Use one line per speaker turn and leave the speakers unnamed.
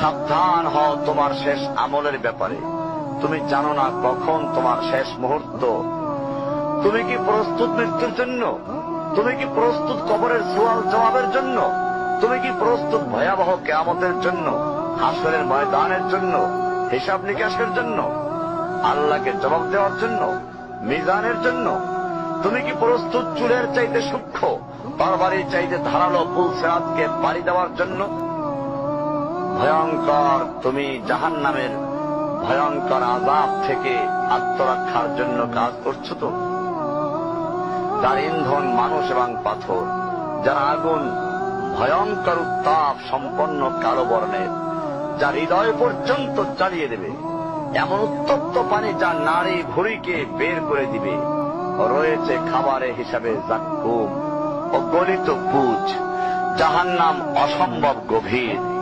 সাবধান হও তোমার শেষ আমলের ব্যাপারে। তুমি জানো না কখন তোমার শেষ মুহূর্ত। তুমি কি প্রস্তুত মৃত্যুর জন্য? তুমি কি প্রস্তুত কবরের সোয়াল জবাবের জন্য? তুমি কি প্রস্তুত ভয়াবহ কেয়ামতের জন্য? হাসরের ময়দানের জন্য? হিসাব নিকাশের জন্য? আল্লাহকে জবাব দেওয়ার জন্য? মিজানের জন্য? তুমি কি প্রস্তুত চুলের চাইতে সূক্ষ্ম? তরবারির চাইতে ধারালো পুল সেরাতকে পাড়ি দেওয়ার জন্য? ভয়ঙ্কর, তুমি জাহান নামের ভয়ঙ্কর আজাব থেকে আত্মরক্ষার জন্য কাজ করছ তো? যার ইন্ধন মানুষ এবং পাথর, যার আগুন ভয়ঙ্কর উত্তাপ সম্পন্ন কালো বর্ণের যা হৃদয় পর্যন্ত চালিয়ে দেবে, এমন উত্তপ্ত পানি যা নারী ভুড়িকে বের করে দিবে। রয়েছে খাবারে হিসাবে জাক্কুম ও গলিত পুজ যাহার নাম অসম্ভব গভীর।